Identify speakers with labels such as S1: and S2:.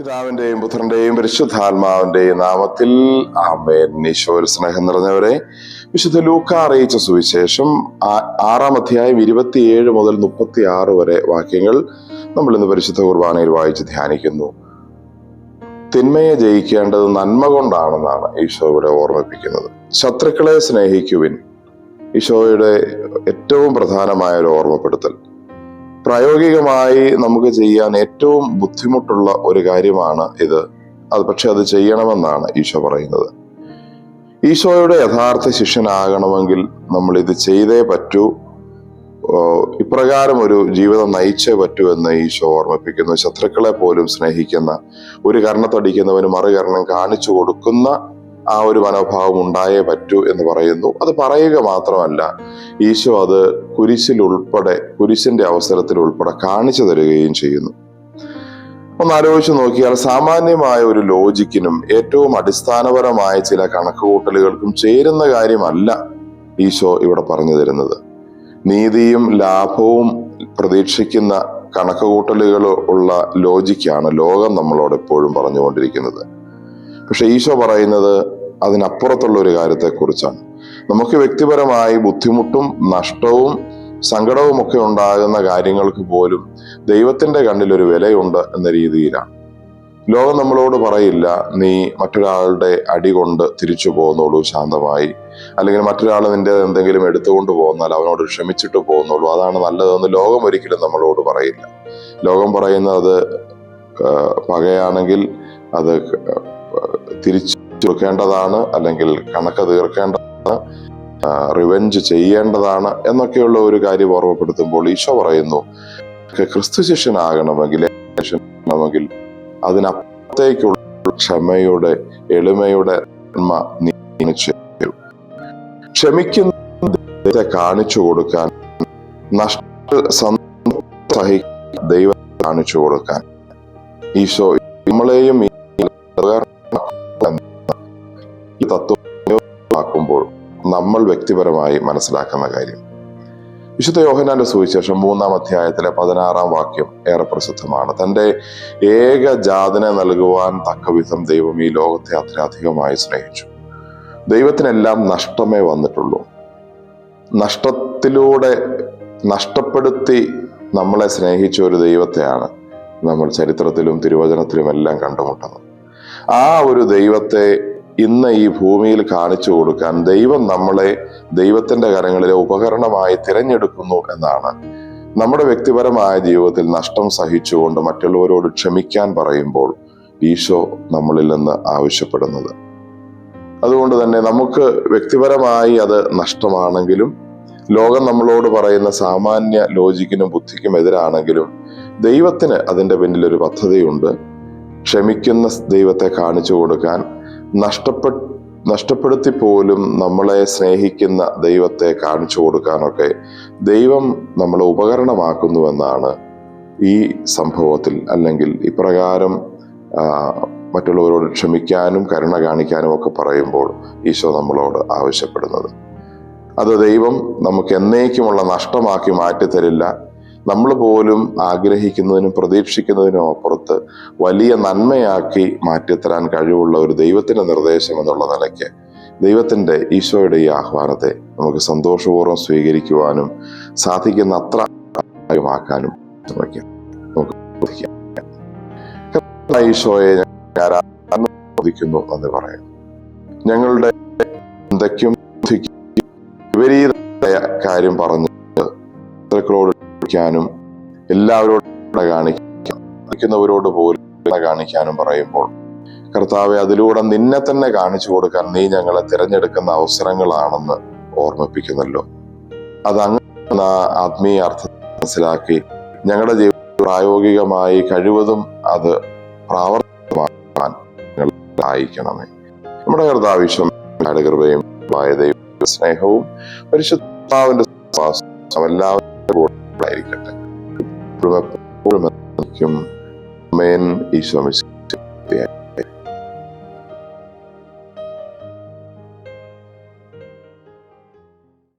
S1: പിതാവിന്റെയും പുത്രന്റെയും പരിശുദ്ധാത്മാവിന്റെയും നാമത്തിൽ ആമേൻ. ഈശോയിൽ സ്നേഹം നിറഞ്ഞവരെ വിശുദ്ധ ലൂക്ക അറിയിച്ച സുവിശേഷം ആറാം അധ്യായം ഇരുപത്തിയേഴ് മുതൽ മുപ്പത്തി ആറ് വരെ വാക്യങ്ങൾ നമ്മൾ ഇന്ന് പരിശുദ്ധ കുർബാനയിൽ വായിച്ച് ധ്യാനിക്കുന്നു. തിന്മയെ ജയിക്കേണ്ടത് നന്മ കൊണ്ടാണെന്നാണ് ഈശോ ഇവിടെ ഓർമ്മിപ്പിക്കുന്നത്. ശത്രുക്കളെ സ്നേഹിക്കുവിൻ ഈശോയുടെ ഏറ്റവും പ്രധാനമായ ഒരു ഓർമ്മപ്പെടുത്തൽ. പ്രായോഗികമായി നമുക്ക് ചെയ്യാൻ ഏറ്റവും ബുദ്ധിമുട്ടുള്ള ഒരു കാര്യമാണ് ഇത്. അത് പക്ഷെ അത് ചെയ്യണമെന്നാണ് ഈശോ പറയുന്നത്. ഈശോയുടെ യഥാർത്ഥ ശിഷ്യനാകണമെങ്കിൽ നമ്മൾ ഇത് ചെയ്തേ പറ്റൂ. ഇപ്രകാരം ഒരു ജീവിതം നയിച്ചേ പറ്റൂ എന്ന് ഈശോ ഓർമ്മിപ്പിക്കുന്നു. ശത്രുക്കളെ പോലും സ്നേഹിക്കുന്ന ഒരു കർണത്തടിക്കുന്നവന് മറുകരണം കാണിച്ചു കൊടുക്കുന്ന ആ ഒരു മനോഭാവം ഉണ്ടായേ പറ്റൂ എന്ന് പറയുന്നു. അത് പറയുക മാത്രമല്ല ഈശോ അത് കുരിശിൽ ഉൾപ്പെടെ കുരിശിന്റെ അവസരത്തിൽ ഉൾപ്പെടെ കാണിച്ചു തരികയും ചെയ്യുന്നു. ഒന്ന് ആലോചിച്ച് നോക്കിയാൽ സാമാന്യമായ ഒരു ലോജിക്കിനും ഏറ്റവും അടിസ്ഥാനപരമായ ചില കണക്കുകൂട്ടലുകൾക്കും ചേരുന്ന കാര്യമല്ല ഈശോ ഇവിടെ പറഞ്ഞു തരുന്നത്. നീതിയും ലാഭവും പ്രതീക്ഷിക്കുന്ന കണക്കുകൂട്ടലുകൾ ഉള്ള ലോജിക്കാണ് ലോകം നമ്മളോട് എപ്പോഴും പറഞ്ഞുകൊണ്ടിരിക്കുന്നത്. പക്ഷെ ഈശോ പറയുന്നത് അതിനപ്പുറത്തുള്ള ഒരു കാര്യത്തെക്കുറിച്ചാണ്. നമുക്ക് വ്യക്തിപരമായി ബുദ്ധിമുട്ടും നഷ്ടവും സങ്കടവും ഒക്കെ ഉണ്ടാകുന്ന കാര്യങ്ങൾക്ക് പോലും ദൈവത്തിന്റെ കണ്ണിൽ ഒരു വിലയുണ്ട് എന്ന രീതിയിലാണ്. ലോകം നമ്മളോട് പറയില്ല നീ മറ്റൊരാളുടെ അടി കൊണ്ട് തിരിച്ചു പോകുന്നുള്ളൂ ശാന്തമായി. അല്ലെങ്കിൽ മറ്റൊരാൾ നിന്റെ എന്തെങ്കിലും എടുത്തുകൊണ്ട് പോകുന്നാൽ അവനോട് ക്ഷമിച്ചിട്ട് പോകുന്നുള്ളൂ. അതാണ് നല്ലതെന്ന് ലോകം ഒരിക്കലും നമ്മളോട് പറയില്ല. ലോകം പറയുന്നത് പകയാണെങ്കിൽ അത് തിരിച്ചു കൊടുക്കേണ്ടതാണ് അല്ലെങ്കിൽ കണക്ക് തീർക്കേണ്ടതാണ് റിവെഞ്ച് ചെയ്യേണ്ടതാണ് എന്നൊക്കെയുള്ള ഒരു കാര്യം ഓർമ്മപ്പെടുത്തുമ്പോൾ ഈശോ പറയുന്നു ക്രിസ്തു ശിഷ്യനാകണമെങ്കിൽ ശിഷ്യനാകണമെങ്കിൽ അതിനപ്പുറത്തേക്കുള്ള ക്ഷമയുടെ എളിമയുടെ നന്മ നീ ചെയ്യൂ ക്ഷമിക്കുന്ന കാണിച്ചു കൊടുക്കാൻ നഷ്ട സഹിക്കാൻ ദൈവം കാണിച്ചു കൊടുക്കാൻ. ഈശോ നമ്മളെയും നമ്മൾ വ്യക്തിപരമായി മനസ്സിലാക്കുന്ന കാര്യം. വിശുദ്ധ യോഹനാന്റെ സുവിശേഷം മൂന്നാം അധ്യായത്തിലെ പതിനാറാം വാക്യം ഏറെ പ്രസിദ്ധമാണ്. തന്റെ ഏകജാതനെ നൽകുവാൻ തക്കവിധം ദൈവം ഈ ലോകത്തെ അത്രയധികമായി സ്നേഹിച്ചു. ദൈവത്തിനെല്ലാം നഷ്ടമേ വന്നിട്ടുള്ളൂ. നഷ്ടത്തിലൂടെ നഷ്ടപ്പെടുത്തി നമ്മളെ സ്നേഹിച്ച ഒരു ദൈവത്തെയാണ് നമ്മൾ ചരിത്രത്തിലും തിരുവചനത്തിലും എല്ലാം കണ്ടുമുട്ടുന്നത്. ആ ഒരു ദൈവത്തെ ഇന്ന് ഈ ഭൂമിയിൽ കാണിച്ചു കൊടുക്കാൻ ദൈവം നമ്മളെ ദൈവത്തിന്റെ കരങ്ങളിലെ ഉപകരണമായി തിരഞ്ഞെടുക്കുന്നു എന്നാണ്. നമ്മുടെ വ്യക്തിപരമായ ജീവിതത്തിൽ നഷ്ടം സഹിച്ചുകൊണ്ട് മറ്റുള്ളവരോട് ക്ഷമിക്കാൻ പറയുമ്പോൾ ഈശോ നമ്മളിൽ നിന്ന് ആവശ്യപ്പെടുന്നത്. അതുകൊണ്ട് തന്നെ നമുക്ക് വ്യക്തിപരമായി അത് നഷ്ടമാണെങ്കിലും ലോകം നമ്മളോട് പറയുന്ന സാമാന്യ ലോജിക്കിനും ബുദ്ധിക്കും എതിരാണെങ്കിലും ദൈവത്തിന് അതിന്റെ പിന്നിൽ ഒരു പദ്ധതിയുണ്ട്. ക്ഷമിക്കുന്ന ദൈവത്തെ കാണിച്ചു കൊടുക്കാൻ നഷ്ടപ്പെ നഷ്ടപ്പെടുത്തി പോലും നമ്മളെ സ്നേഹിക്കുന്ന ദൈവത്തെ കാണിച്ചു കൊടുക്കാനൊക്കെ ദൈവം നമ്മളെ ഉപകരണമാക്കുന്നുവെന്നാണ് ഈ സംഭവത്തിൽ. അല്ലെങ്കിൽ ഇപ്രകാരം മറ്റുള്ളവരോട് ക്ഷമിക്കാനും കരുണ കാണിക്കാനും ഒക്കെ പറയുമ്പോൾ ഈശോ നമ്മളോട് ആവശ്യപ്പെടുന്നത്. അത് ദൈവം നമുക്ക് എന്നേക്കുമുള്ള നഷ്ടമാക്കി മാറ്റിത്തരില്ല. നമ്മൾ പോലും ആഗ്രഹിക്കുന്നതിനും പ്രതീക്ഷിക്കുന്നതിനും അപ്പുറത്ത് വലിയ നന്മയാക്കി മാറ്റിത്തരാൻ കഴിവുള്ള ഒരു ദൈവത്തിന്റെ നിർദ്ദേശം എന്നുള്ള നിലയ്ക്ക് ദൈവത്തിന്റെ ഈശോയുടെ ഈ ആഹ്വാനത്തെ നമുക്ക് സന്തോഷപൂർവം സ്വീകരിക്കുവാനും സാധിക്കുന്ന അത്ര ആക്കാനും ശ്രമിക്കാം. നമുക്ക് ഈശോയെ ചോദിക്കുന്നു എന്ന് പറയുന്നു. ഞങ്ങളുടെ ബുദ്ധിക്കും വിപരീതമായ കാര്യം പറഞ്ഞ് ക്ഷമിക്കാനും എല്ലാവരോടും കാണിക്കുന്നവരോട് പോലും കാണിക്കാനും പറയുമ്പോൾ കർത്താവെ അതിലൂടെ നിന്നെ തന്നെ കാണിച്ചു കൊടുക്കാൻ നീ ഞങ്ങളെ തിരഞ്ഞെടുക്കുന്ന അവസരങ്ങളാണെന്ന് ഓർമ്മിപ്പിക്കുന്നല്ലോ. അത് അങ്ങനെ ആത്മീയ അർത്ഥം മനസ്സിലാക്കി ഞങ്ങളുടെ ജീവിതത്തിൽ പ്രായോഗികമായി കഴിവതും അത് പ്രാവർത്തികമാക്കാൻ സഹായിക്കണമേ. നമ്മുടെ കർത്താവിശ്വം കൃപയും ദൈവ സ്നേഹവും പരിശുദ്ധാവിന്റെ എല്ലാവരും ഇപ്പോഴും എപ്പോഴും. ആമേൻ. ഈശോ മിശിഹായെ